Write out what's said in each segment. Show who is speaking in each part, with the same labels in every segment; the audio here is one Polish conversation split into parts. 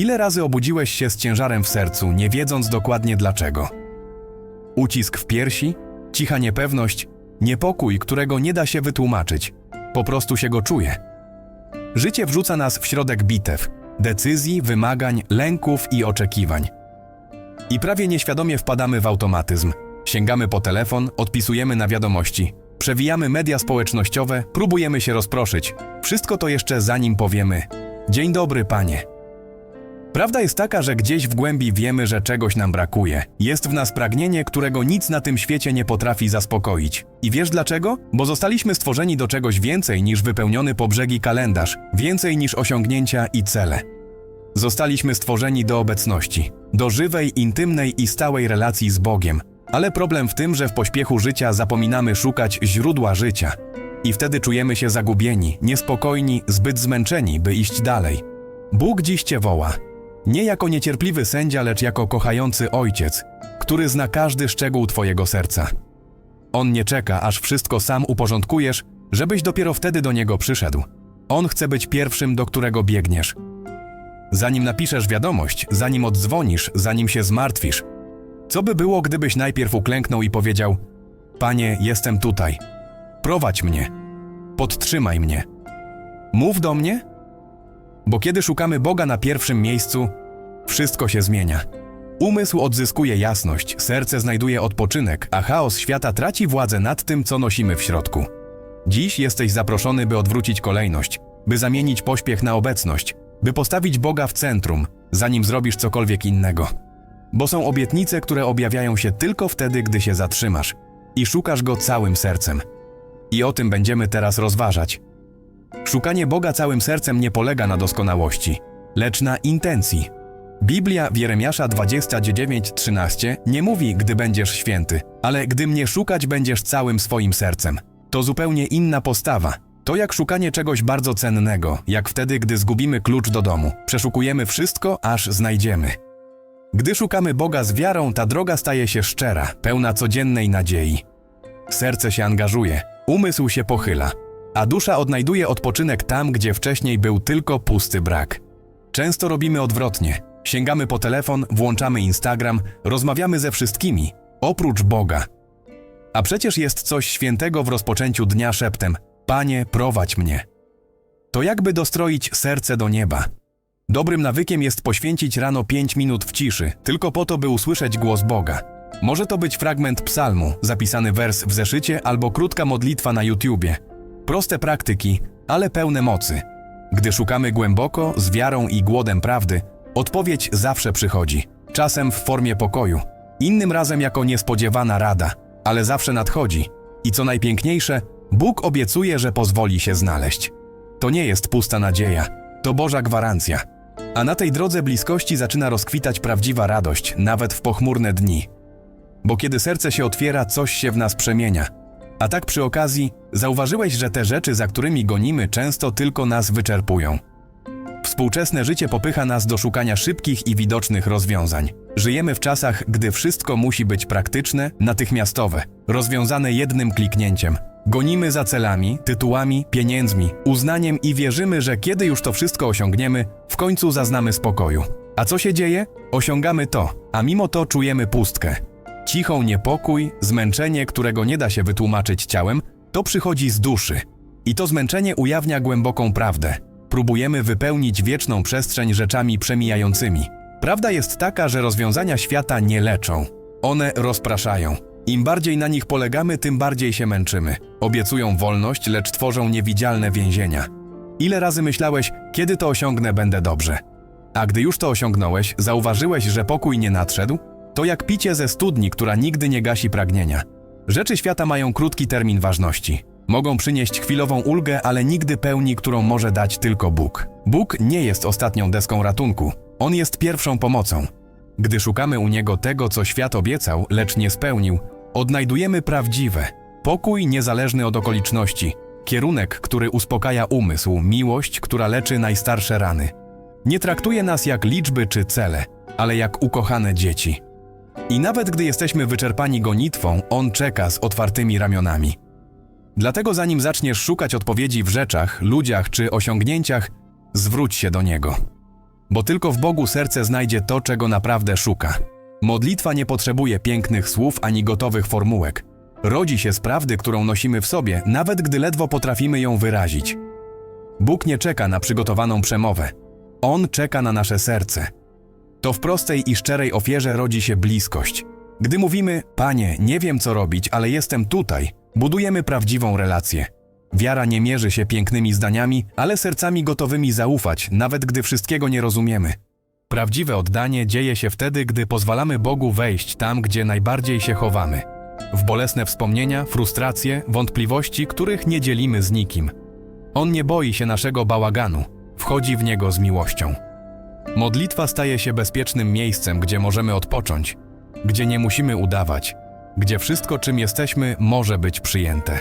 Speaker 1: Ile razy obudziłeś się z ciężarem w sercu, nie wiedząc dokładnie dlaczego? Ucisk w piersi, cicha niepewność, niepokój, którego nie da się wytłumaczyć. Po prostu się go czuje. Życie wrzuca nas w środek bitew, decyzji, wymagań, lęków i oczekiwań. I prawie nieświadomie wpadamy w automatyzm. Sięgamy po telefon, odpisujemy na wiadomości, przewijamy media społecznościowe, próbujemy się rozproszyć. Wszystko to jeszcze zanim powiemy: Dzień dobry, panie. Prawda jest taka, że gdzieś w głębi wiemy, że czegoś nam brakuje. Jest w nas pragnienie, którego nic na tym świecie nie potrafi zaspokoić. I wiesz dlaczego? Bo zostaliśmy stworzeni do czegoś więcej niż wypełniony po brzegi kalendarz, więcej niż osiągnięcia i cele. Zostaliśmy stworzeni do obecności, do żywej, intymnej i stałej relacji z Bogiem. Ale problem w tym, że w pośpiechu życia zapominamy szukać źródła życia. I wtedy czujemy się zagubieni, niespokojni, zbyt zmęczeni, by iść dalej. Bóg dziś cię woła. Nie jako niecierpliwy sędzia, lecz jako kochający ojciec, który zna każdy szczegół twojego serca. On nie czeka, aż wszystko sam uporządkujesz, żebyś dopiero wtedy do niego przyszedł. On chce być pierwszym, do którego biegniesz. Zanim napiszesz wiadomość, zanim oddzwonisz, zanim się zmartwisz, co by było, gdybyś najpierw uklęknął i powiedział: Panie, jestem tutaj. Prowadź mnie. Podtrzymaj mnie. Mów do mnie? Bo kiedy szukamy Boga na pierwszym miejscu, wszystko się zmienia. Umysł odzyskuje jasność, serce znajduje odpoczynek, a chaos świata traci władzę nad tym, co nosimy w środku. Dziś jesteś zaproszony, by odwrócić kolejność, by zamienić pośpiech na obecność, by postawić Boga w centrum, zanim zrobisz cokolwiek innego. Bo są obietnice, które objawiają się tylko wtedy, gdy się zatrzymasz i szukasz Go całym sercem. I o tym będziemy teraz rozważać. Szukanie Boga całym sercem nie polega na doskonałości, lecz na intencji. Biblia w Jeremiasza 29:13 nie mówi, gdy będziesz święty, ale gdy mnie szukać będziesz całym swoim sercem. To zupełnie inna postawa. To jak szukanie czegoś bardzo cennego, jak wtedy, gdy zgubimy klucz do domu. Przeszukujemy wszystko, aż znajdziemy. Gdy szukamy Boga z wiarą, ta droga staje się szczera, pełna codziennej nadziei. Serce się angażuje, umysł się pochyla, a dusza odnajduje odpoczynek tam, gdzie wcześniej był tylko pusty brak. Często robimy odwrotnie. Sięgamy po telefon, włączamy Instagram, rozmawiamy ze wszystkimi, oprócz Boga. A przecież jest coś świętego w rozpoczęciu dnia szeptem: Panie, prowadź mnie. To jakby dostroić serce do nieba. Dobrym nawykiem jest poświęcić rano 5 minut w ciszy, tylko po to, by usłyszeć głos Boga. Może to być fragment psalmu, zapisany wers w zeszycie albo krótka modlitwa na YouTubie. Proste praktyki, ale pełne mocy. Gdy szukamy głęboko, z wiarą i głodem prawdy, odpowiedź zawsze przychodzi. Czasem w formie pokoju, innym razem jako niespodziewana rada, ale zawsze nadchodzi. I co najpiękniejsze, Bóg obiecuje, że pozwoli się znaleźć. To nie jest pusta nadzieja, to Boża gwarancja. A na tej drodze bliskości zaczyna rozkwitać prawdziwa radość, nawet w pochmurne dni. Bo kiedy serce się otwiera, coś się w nas przemienia. A tak przy okazji, zauważyłeś, że te rzeczy, za którymi gonimy, często tylko nas wyczerpują. Współczesne życie popycha nas do szukania szybkich i widocznych rozwiązań. Żyjemy w czasach, gdy wszystko musi być praktyczne, natychmiastowe, rozwiązane jednym kliknięciem. Gonimy za celami, tytułami, pieniędzmi, uznaniem i wierzymy, że kiedy już to wszystko osiągniemy, w końcu zaznamy spokoju. A co się dzieje? Osiągamy to, a mimo to czujemy pustkę. Cichą niepokój, zmęczenie, którego nie da się wytłumaczyć ciałem, to przychodzi z duszy. I to zmęczenie ujawnia głęboką prawdę. Próbujemy wypełnić wieczną przestrzeń rzeczami przemijającymi. Prawda jest taka, że rozwiązania świata nie leczą. One rozpraszają. Im bardziej na nich polegamy, tym bardziej się męczymy. Obiecują wolność, lecz tworzą niewidzialne więzienia. Ile razy myślałeś, kiedy to osiągnę, będę dobrze? A gdy już to osiągnąłeś, zauważyłeś, że pokój nie nadszedł? To jak picie ze studni, która nigdy nie gasi pragnienia. Rzeczy świata mają krótki termin ważności. Mogą przynieść chwilową ulgę, ale nigdy pełni, którą może dać tylko Bóg. Bóg nie jest ostatnią deską ratunku. On jest pierwszą pomocą. Gdy szukamy u Niego tego, co świat obiecał, lecz nie spełnił, odnajdujemy prawdziwe. Pokój niezależny od okoliczności. Kierunek, który uspokaja umysł, miłość, która leczy najstarsze rany. Nie traktuje nas jak liczby czy cele, ale jak ukochane dzieci. I nawet gdy jesteśmy wyczerpani gonitwą, On czeka z otwartymi ramionami. Dlatego zanim zaczniesz szukać odpowiedzi w rzeczach, ludziach czy osiągnięciach, zwróć się do Niego. bo tylko w Bogu serce znajdzie to, czego naprawdę szuka. Modlitwa nie potrzebuje pięknych słów ani gotowych formułek. Rodzi się z prawdy, którą nosimy w sobie, nawet gdy ledwo potrafimy ją wyrazić. Bóg nie czeka na przygotowaną przemowę. On czeka na nasze serce. To w prostej i szczerej ofierze rodzi się bliskość. Gdy mówimy, Panie, nie wiem co robić, ale jestem tutaj, budujemy prawdziwą relację. Wiara nie mierzy się pięknymi zdaniami, ale sercami gotowymi zaufać, nawet gdy wszystkiego nie rozumiemy. Prawdziwe oddanie dzieje się wtedy, gdy pozwalamy Bogu wejść tam, gdzie najbardziej się chowamy. W bolesne wspomnienia, frustracje, wątpliwości, których nie dzielimy z nikim. On nie boi się naszego bałaganu, wchodzi w niego z miłością. Modlitwa staje się bezpiecznym miejscem, gdzie możemy odpocząć, gdzie nie musimy udawać, gdzie wszystko, czym jesteśmy, może być przyjęte.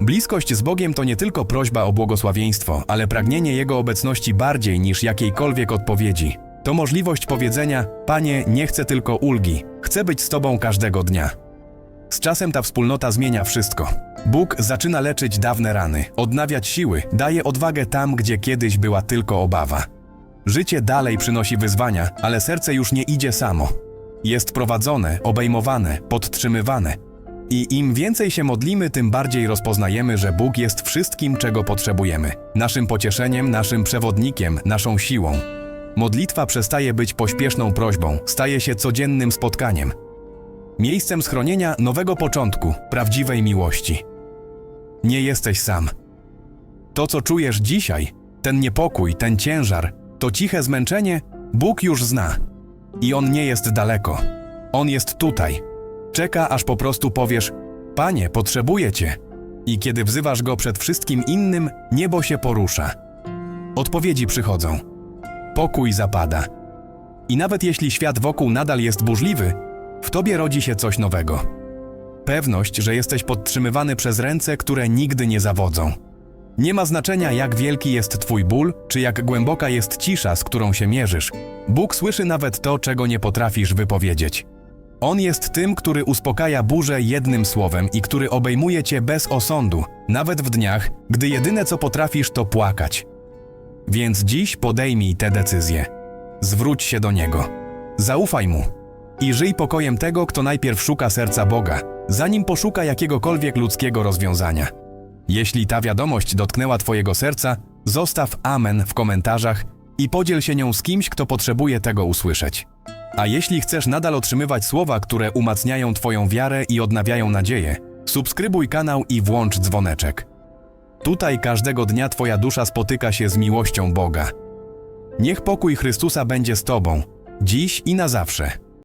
Speaker 1: Bliskość z Bogiem to nie tylko prośba o błogosławieństwo, ale pragnienie Jego obecności bardziej niż jakiejkolwiek odpowiedzi. To możliwość powiedzenia: Panie, nie chcę tylko ulgi, chcę być z Tobą każdego dnia. Z czasem ta wspólnota zmienia wszystko. Bóg zaczyna leczyć dawne rany, odnawiać siły, daje odwagę tam, gdzie kiedyś była tylko obawa. Życie dalej przynosi wyzwania, ale serce już nie idzie samo. Jest prowadzone, obejmowane, podtrzymywane. I im więcej się modlimy, tym bardziej rozpoznajemy, że Bóg jest wszystkim, czego potrzebujemy. Naszym pocieszeniem, naszym przewodnikiem, naszą siłą. Modlitwa przestaje być pośpieszną prośbą, staje się codziennym spotkaniem. Miejscem schronienia nowego początku, prawdziwej miłości. Nie jesteś sam. To, co czujesz dzisiaj, ten niepokój, ten ciężar, to ciche zmęczenie, Bóg już zna. I On nie jest daleko. On jest tutaj. Czeka, aż po prostu powiesz: Panie, potrzebuję Cię. I kiedy wzywasz Go przed wszystkim innym, niebo się porusza. Odpowiedzi przychodzą. Pokój zapada. I nawet jeśli świat wokół nadal jest burzliwy, w Tobie rodzi się coś nowego. Pewność, że jesteś podtrzymywany przez ręce, które nigdy nie zawodzą. Nie ma znaczenia, jak wielki jest Twój ból, czy jak głęboka jest cisza, z którą się mierzysz. Bóg słyszy nawet to, czego nie potrafisz wypowiedzieć. On jest tym, który uspokaja burzę jednym słowem i który obejmuje cię bez osądu, nawet w dniach, gdy jedyne co potrafisz to płakać. Więc dziś podejmij tę decyzję. Zwróć się do Niego. Zaufaj Mu. I żyj pokojem tego, kto najpierw szuka serca Boga, zanim poszuka jakiegokolwiek ludzkiego rozwiązania. Jeśli ta wiadomość dotknęła Twojego serca, zostaw Amen w komentarzach i podziel się nią z kimś, kto potrzebuje tego usłyszeć. A jeśli chcesz nadal otrzymywać słowa, które umacniają Twoją wiarę i odnawiają nadzieję, subskrybuj kanał i włącz dzwoneczek. Tutaj każdego dnia Twoja dusza spotyka się z miłością Boga. Niech pokój Chrystusa będzie z Tobą, dziś i na zawsze.